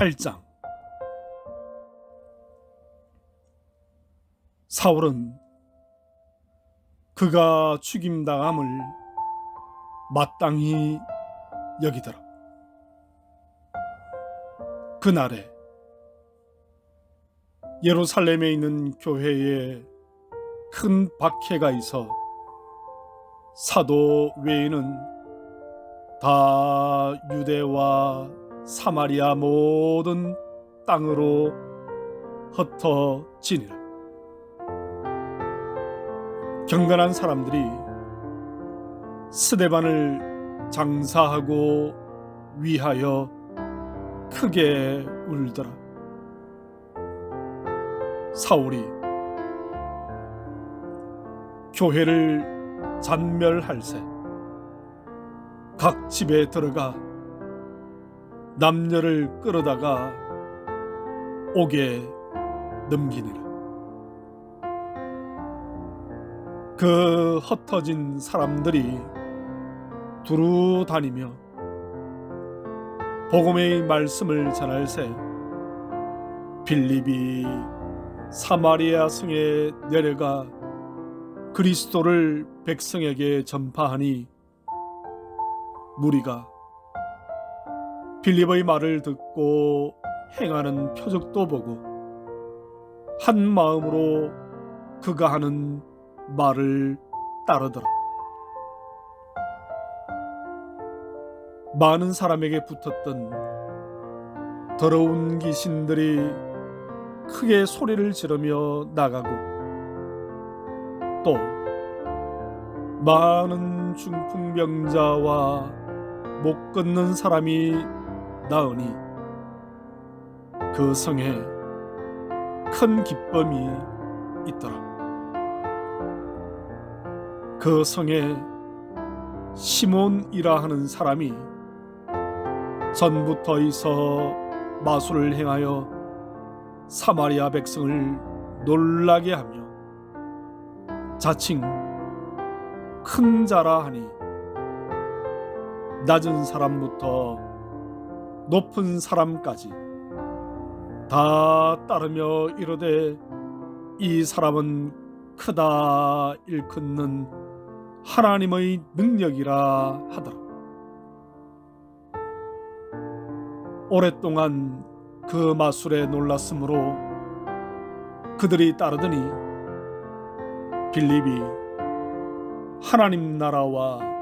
8장 사울은 그가 죽임당함을 마땅히 여기더라. 그날에 예루살렘에 있는 교회에 큰 박해가 있어 사도 외에는 다 유대와 사마리아 모든 땅으로 흩어지니라. 경건한 사람들이 스데반을 장사하고 위하여 크게 울더라. 사울이 교회를 잔멸할세 각 집에 들어가 남녀를 끌어다가 옥에 넘기니라. 그 흩어진 사람들이 두루 다니며 복음의 말씀을 전할세 빌립이 사마리아 성에 내려가 그리스도를 백성에게 전파하니 무리가 빌립의 말을 듣고 행하는 표적도 보고 한 마음으로 그가 하는 말을 따르더라. 많은 사람에게 붙었던 더러운 귀신들이 크게 소리를 지르며 나가고 또 많은 중풍병자와 못 걷는 사람이 나으니 그 성에 큰 기쁨이 있더라. 그 성에 시몬이라 하는 사람이 전부터 있어 마술을 행하여 사마리아 백성을 놀라게 하며 자칭 큰 자라 하니 낮은 사람부터 높은 사람까지 다 따르며 이르되 이 사람은 크다 일컫는 하나님의 능력이라 하더라. 오랫동안 그 마술에 놀랐으므로 그들이 따르더니 빌립이 하나님 나라와 및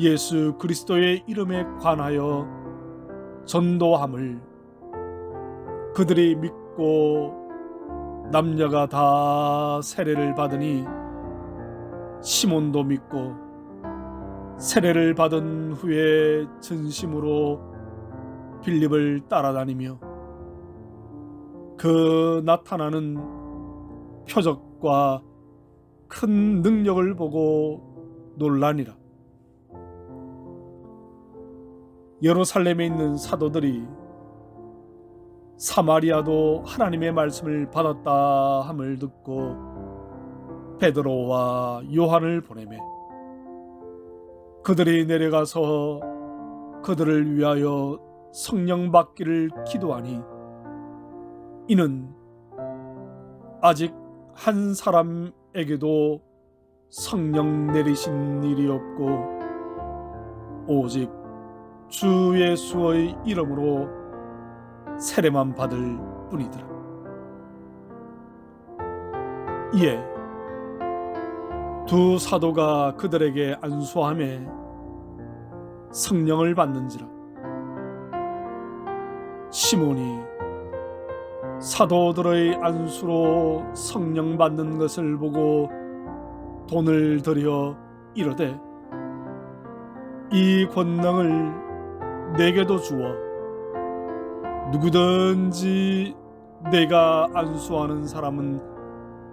예수 그리스도의 이름에 관하여 전도함을 그들이 믿고 남녀가 다 세례를 받으니 시몬도 믿고 세례를 받은 후에 진심으로 빌립을 따라다니며 그 나타나는 표적과 큰 능력을 보고 놀라니라. 예루살렘에 있는 사도들이 사마리아도 하나님의 말씀을 받았다 함을 듣고 베드로와 요한을 보내매 그들이 내려가서 그들을 위하여 성령 받기를 기도하니 이는 아직 한 사람에게도 성령 내리신 일이 없고 오직 주 예수의 이름으로 세례만 받을 뿐이더라. 이에 두 사도가 그들에게 안수함에 성령을 받는지라. 시몬이 사도들의 안수로 성령 받는 것을 보고 돈을 들여 이르되 이 권능을 내게도 주어 누구든지 내가 안수하는 사람은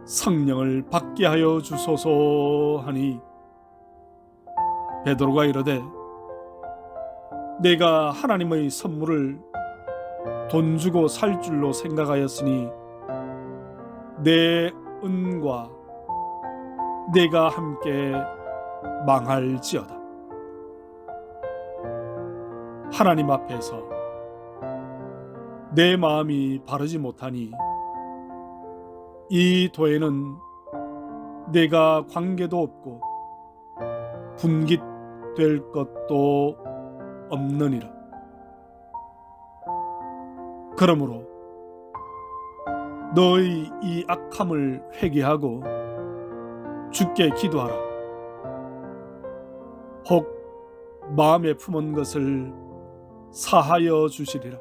성령을 받게 하여 주소서 하니 베드로가 이르되 내가 하나님의 선물을 돈 주고 살 줄로 생각하였으니 내 은과 내가 함께 망할지어다. 하나님 앞에서 내 마음이 바르지 못하니 이 도에는 내가 관계도 없고 분깃될 것도 없느니라. 그러므로 너의 이 악함을 회개하고 주께 기도하라. 혹 마음에 품은 것을 사하여 주시리라.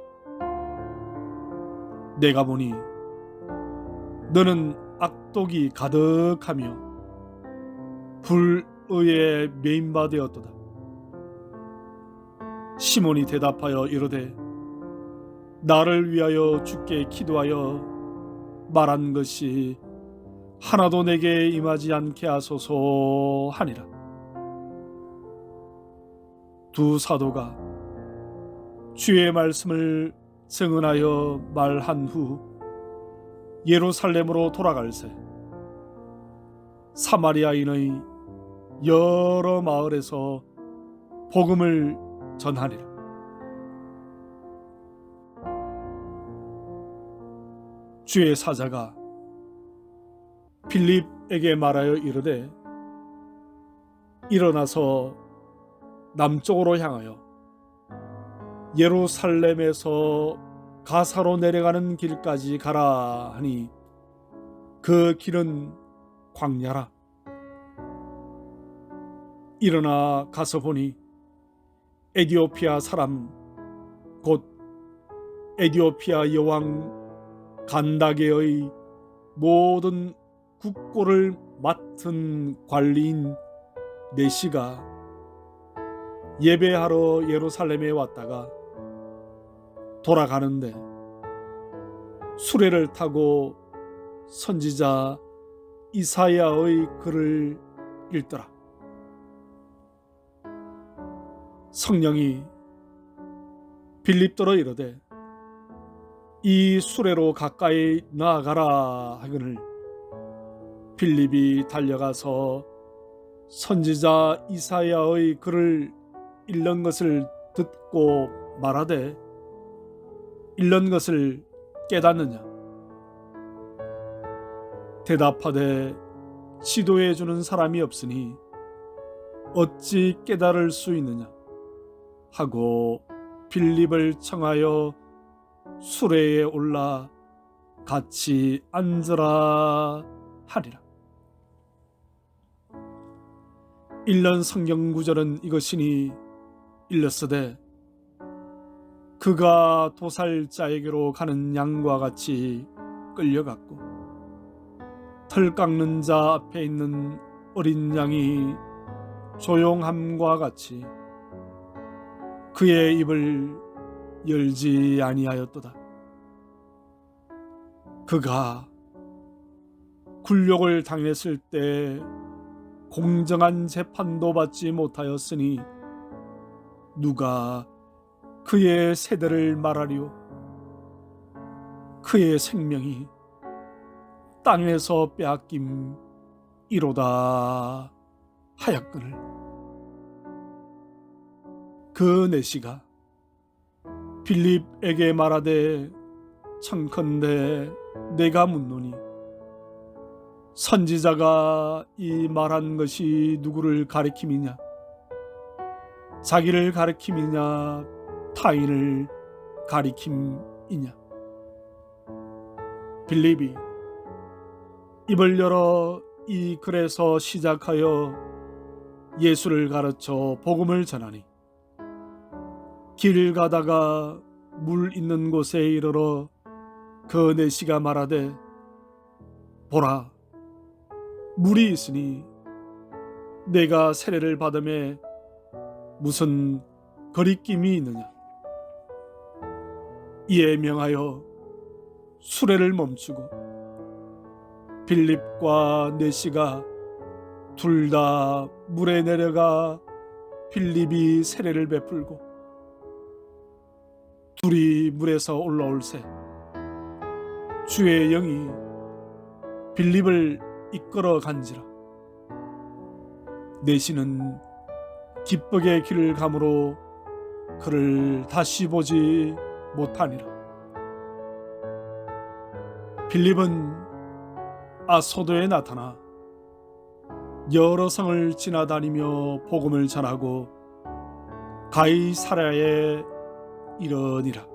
내가 보니 너는 악독이 가득하며 불의에 메인바되었도다. 시몬이 대답하여 이르되 나를 위하여 주께 기도하여 말한 것이 하나도 내게 임하지 않게 하소서 하니라. 두 사도가 주의 말씀을 증언하여 말한 후 예루살렘으로 돌아갈새 사마리아인의 여러 마을에서 복음을 전하니라. 주의 사자가 필립에게 말하여 이르되 일어나서 남쪽으로 향하여 예루살렘에서 가사로 내려가는 길까지 가라 하니 그 길은 광야라. 일어나 가서 보니 에디오피아 사람 곧 에디오피아 여왕 간다게의 모든 국고를 맡은 관리인 네시가 예배하러 예루살렘에 왔다가 돌아가는데 수레를 타고 선지자 이사야의 글을 읽더라. 성령이 빌립더러 이르되 이 수레로 가까이 나아가라 하거늘 빌립이 달려가서 선지자 이사야의 글을 읽는 것을 듣고 말하되 읽는 것을 깨닫느냐 대답하되 지도해 주는 사람이 없으니 어찌 깨달을 수 있느냐 하고 빌립을 청하여 수레에 올라 같이 앉으라 하리라. 1년 성경 구절은 이것이니 일렀으되 그가 도살자에게로 가는 양과 같이 끌려갔고 털 깎는 자 앞에 있는 어린 양이 조용함과 같이 그의 입을 열지 아니하였도다. 그가 굴욕을 당했을 때 공정한 재판도 받지 못하였으니 누가 그의 세대를 말하리요. 그의 생명이 땅에서 빼앗김 이로다 하였거늘. 그 내시가 빌립에게 말하되 청컨대 내가 묻노니 선지자가 이 말한 것이 누구를 가리킴이냐? 자기를 가리킴이냐 타인을 가리킴이냐? 빌립이 입을 열어 이 글에서 시작하여 예수를 가르쳐 복음을 전하니 길 가다가 물 있는 곳에 이르러 그 내시가 말하되 보라 물이 있으니 내가 세례를 받음에 무슨 거리낌이 있느냐 이에 명하여 수레를 멈추고 빌립과 내시가 둘 다 물에 내려가 빌립이 세례를 베풀고 둘이 물에서 올라올새 주의 영이 빌립을 이끌어 간지라. 내시는 기쁘게 길을 감으로 그를 다시 보지 못하니라. 빌립은 아소도에 나타나 여러 성을 지나다니며 복음을 전하고 가이사라에 이러니라.